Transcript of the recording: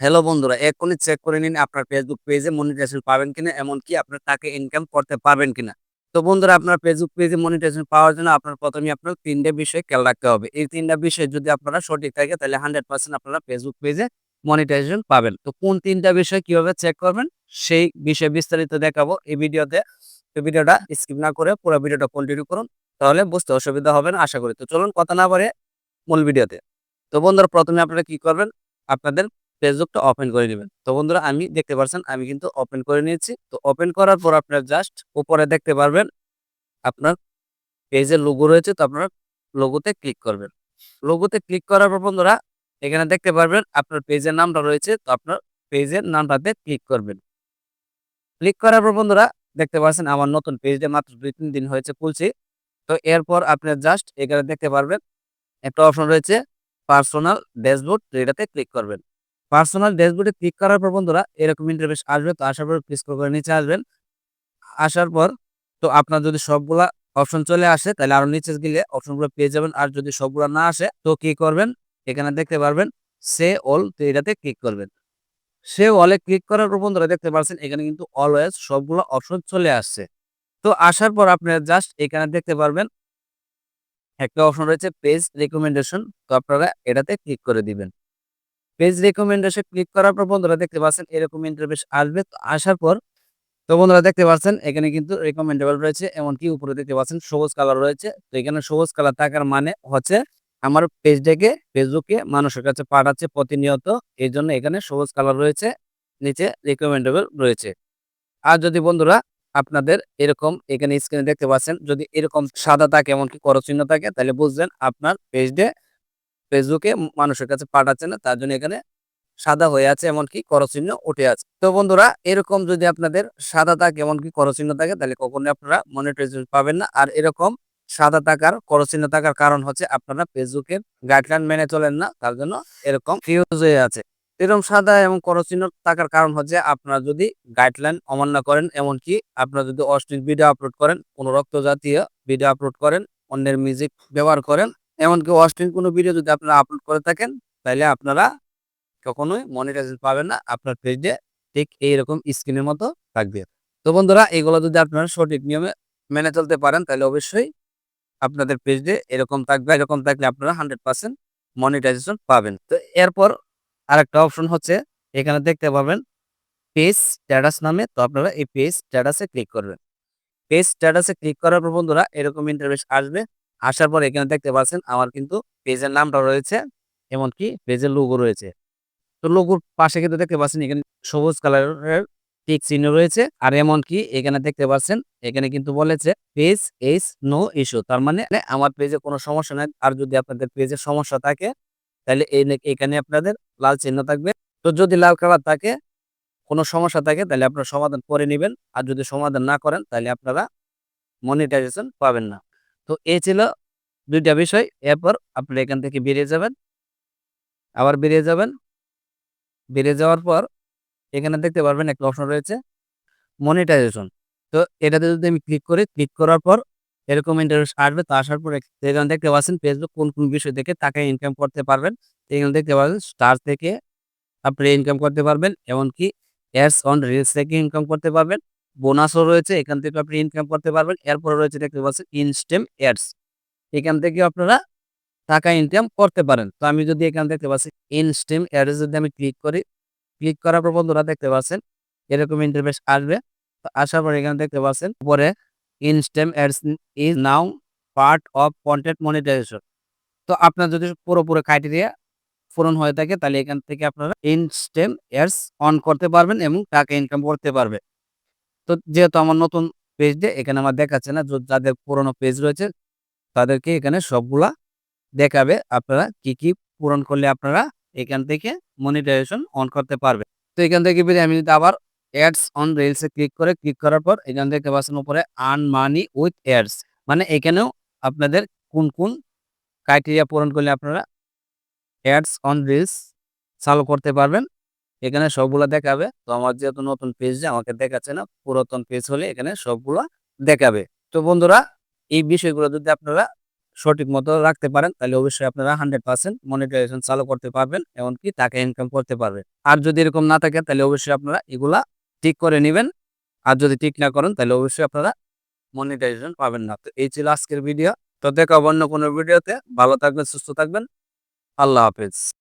Hello বন্ধুরা, এক্ষুনি check করে নিন আপনার ফেসবুক পেজে মনিটাইজেশন পাবেন কিনা, এমনকি আপনার টাকা ইনকাম করতে পারবেন কিনা। তো বন্ধুরা, আপনার ফেসবুক পেজে মনিটাইজেশন পাওয়ার জন্য আপনার প্রথমে আপনার তিনটে বিষয় খেয়াল রাখতে হবে। এই তিনটা বিষয় যদি আপনারা সঠিক থাকে, তাহলে হান্ড্রেড পার্সেন্ট আপনারা ফেসবুক পেজে মনিটাইজেশন পাবেন। তো কোন তিনটা বিষয় কীভাবে চেক করবেন, সেই বিষয়ে বিস্তারিত দেখাবো এই ভিডিওতে। তো ভিডিওটা স্কিপ না করে পুরো ভিডিওটা কন্টিনিউ করুন, তাহলে বুঝতে অসুবিধা হবে না, আশা করি। তো চলুন কথা না পারে মূল ভিডিওতে। তো বন্ধুরা, প্রথমে আপনারা কি করবেন, আপনাদের ফেসবুকটা ওপেন করে নেবেন। তো বন্ধুরা, আমি দেখতে পাচ্ছেন আমি কিন্তু ওপেন করে নিয়েছি। তো ওপেন করার পর আপনার জাস্ট উপরে দেখতে পারবেন, আপনার পেজের লোগো রয়েছে। তো আপনার লোগোতে ক্লিক করবেন। লোগোতে ক্লিক করার পর বন্ধুরা, এখানে দেখতে পারবেন, আপনার পেজের নামটা রয়েছে। তো আপনার পেজের নামটাতে ক্লিক করবেন। ক্লিক করার পর বন্ধুরা, দেখতে পাচ্ছেন, আমার নতুন পেজে মাত্র দুই, তিন দিন হয়েছে খুলছি। তো এরপর আপনি জাস্ট এখানে দেখতে পারবেন, একটা অপশন রয়েছে পার্সোনাল ড্যাশবোর্ড তো এটাতে ক্লিক করবেন। পার্সোনাল ড্যাশবোর্ডে ক্লিক করার পর বন্ধুরা এরকম ইন্টারফেস আসবে, তো আসার পর ক্লিক করে নিচে আসবেন। আসার পর তো আপনার যদি সবগুলা অপশন চলে আসে, তাহলে আরও নিচে গেলে অপশনগুলো পেয়ে যাবেন। আর যদি সবগুলো না আসে, তো কি করবেন? এখানে দেখতে পারবেন সে অল তো এটাতে ক্লিক করবেন। সে অলে ক্লিক করার পর বন্ধুরা দেখতে পাচ্ছেন এখানে কিন্তু অলওয়েজ সবগুলো অপশন চলে আসছে। তো আসার পর আপনারা জাস্ট এখানে দেখতে পারবেন, একটা অপশন রয়েছে পেজ রেকমেন্ডেশন তো আপনারা এটাতে ক্লিক করে দিবেন। পেজ রেকমেন্ডেশন ক্লিক করার পর বন্ধুরা দেখতে পাচ্ছেন এরকম ইন্টারফেস আসবে। তো আসার পর, তো বন্ধুরা দেখতে পাচ্ছেন এখানে কিন্তু রেকমেন্ডেবল রয়েছে, এমনকি উপরে দেখতে পাচ্ছেন সবুজ কালার রয়েছে। তো এখানে সবুজ কালার থাকার মানে হচ্ছে আমার পেজটাকে ফেসবুকে মানুষের কাছে পাঠাচ্ছে প্রতিনিয়ত। এই জন্য এখানে সবুজ কালার রয়েছে, নিচে রিকমেন্ডেবল রয়েছে। আর যদি বন্ধুরা আপনাদের এরকম এখানে স্ক্রিনে দেখতে পাচ্ছেন, যদি এরকম সাদা থাকে এমনকি করচিহ্ন থাকে, তাহলে বুঝবেন আপনার পেজে ফেসবুকে মানুষের কাছে পাঠাচ্ছে না, তার জন্য এখানে সাদা হয়ে আছে, এমনকি করচিহ্ন উঠে আছে। তো বন্ধুরা, এরকম যদি আপনাদের সাদা থাকে এমনকি করচিহ্ন থাকে, তাহলে কখনোই আপনারা মনিটাইজেশন পাবেন না। আর এরকম সাদা থাকার, করচিহ্ন থাকার কারণ হচ্ছে আপনারা ফেসবুকের গাইডলাইন মেনে চলেন না, তার জন্য এরকম ফিউজ হয়ে আছে। এরকম সাদা এবং করচিহ্ন থাকার কারণ হচ্ছে আপনারা যদি গাইডলাইন অমান্য করেন, এমনকি আপনারা যদি অশ্লীল ভিডিও আপলোড করেন কোনো রক্ত জাতীয় ভিডিও আপলোড করেন, অন্যের মিউজিক ব্যবহার করেন এমনকি অশ্লীল কোনো ভিডিও যদি আপনারা আপলোড করে থাকেন তাহলে আপনারা কখনোই মনিটাইজেশন পাবেন না। আপনার পেজে ঠিক এইরকম স্ক্রিনের মতো থাকবে। তো বন্ধুরা, এগুলো যদি আপনারা সঠিক নিয়মে মেনে চলতে পারেন তাহলে অবশ্যই আপনাদের পেজে এরকম থাকবে, এরকম থাকলে আপনারা হান্ড্রেড পার্সেন্ট মনিটাইজেশন পাবেন। তো এরপর আরেকটা অপশন হচ্ছে, এখানে দেখতে পাবেন পেজ স্ট্যাটাস নামে, তো আপনারা এই পেজ স্ট্যাটাসে ক্লিক করবেন। পেজ স্ট্যাটাসে ক্লিক করার পর বন্ধুরা, এরকম ইন্টারভেস আসবে। আসার পর এখানে দেখতে পাচ্ছেন আমার কিন্তু পেজের নামটা রয়েছে, এমনকি পেজের লোগো রয়েছে। তো লোগোর পাশে কিন্তু দেখতে পাচ্ছেন এখানে সবুজ কালারের টিক চিহ্ন রয়েছে, আর এমনকি এখানে দেখতে পাচ্ছেন, এখানে কিন্তু বলেছে পেজ এস নো ইস্যু তার মানে আমার পেজে কোনো সমস্যা নাই, আর যদি আপনাদের পেজে সমস্যা থাকে, তাহলে এখানে আপনাদের লাল চিহ্ন থাকবে। তো যদি লাল কালার থাকে, কোনো সমস্যা থাকে, তাহলে আপনারা সমাধান করে নেবেন, আর যদি সমাধান না করেন, তাহলে আপনারা মনিটাইজেশন পাবেন না। তো এ ছিল দুইটা বিষয়। এরপর আপনি এখান থেকে বেরিয়ে যাবেন। আবার বেরিয়ে যাবেন। বেরিয়ে যাওয়ার পর এখানে দেখতে পারবেন একটা অপশন রয়েছে, মনিটাইজেশন। তো এটাতে যদি আমি ক্লিক করি, ক্লিক করার পর এরকম ইন্টারেস্ট আসবে, তো আসার পর এখানে দেখতে পাচ্ছেন ফেসবুক কোন কোন বিষয় থেকে টাকা ইনকাম করতে পারবেন। এখানে দেখতে পাচ্ছেন স্টার থেকে আপনি ইনকাম করতে পারবেন, এমনকি অ্যাডস অন রিলস থেকে ইনকাম করতে পারবেন। বোনাসও রয়েছে, এখান থেকে আপনি ইনকাম করতে পারবেন। এরপর রয়েছে দেখতে পাচ্ছেন ইনস্টেম অ্যাডস এখান থেকে আপনারা টাকা ইনকাম করতে পারেন। তো আমি যদি এখানে দেখতে পাচ্ছি ইনস্টেম অ্যাডস যদি আমি ক্লিক করি ক্লিক করার পর বন্ধুরা দেখতে পাচ্ছেন এরকম ইন্টারভেস আসবে। তো আসার পর এখানে দেখতে পাচ্ছেন পরে instream ads is now part of content monetisation তো আপনার যদি পুরোপুরি ক্রাইটেরিয়া পূরণ হয়ে থাকে, তাহলে এখান থেকে আপনারা ইনস্টেম অ্যাডস অন করতে পারবেন এবং টাকা ইনকাম করতে পারবে তো যেহেতু আমার নতুন পেজ দিয়ে এখানে আমার দেখাচ্ছে না যাদের পুরনো পেজ রয়েছে, তাদেরকে এখানে সবগুলা দেখাবে আপনারা কি কি পূরণ করলে আপনারা এখান থেকে মনিটাইজেশন অন করতে পারবে তো এখান থেকে বেরিয়ে আমি যদি আবার অ্যাডস অন রিলসে ক্লিক করে ক্লিক করার পর এখান থেকে পাচ্ছেন উপরে আর্ন মানি উইথ অ্যাডস মানে এখানেও আপনাদের কোন কোন ক্রাইটেরিয়া পূরণ করলে আপনারা অ্যাডস অন রিলস চালু করতে পারবেন। এখানে সবগুলো দেখাবে। তো আমার যেহেতু নতুন পেজ যে আমাকে দেখাচ্ছে না, পুরাতন পেজ হলে এখানে সবগুলো দেখাবে। তো বন্ধুরা, এই বিষয়গুলো যদি আপনারা সঠিক মতো রাখতে পারেন, তাহলে অবশ্যই আপনারা হান্ড্রেড পার্সেন্ট মনিটাইজেশন চালু করতে পারবেন, এমনকি টাকা ইনকাম করতে পারবেন। আর যদি এরকম না থাকে, তাহলে অবশ্যই আপনারা এগুলা ঠিক করে নেবেন। আর যদি ঠিক না করেন, তাহলে অবশ্যই আপনারা মনিটাইজেশন পাবেন না। তো এই ছিল আজকের ভিডিও তো দেখা অন্য কোনো ভিডিওতে ভালো থাকবেন, সুস্থ থাকবেন। আল্লাহ হাফেজ।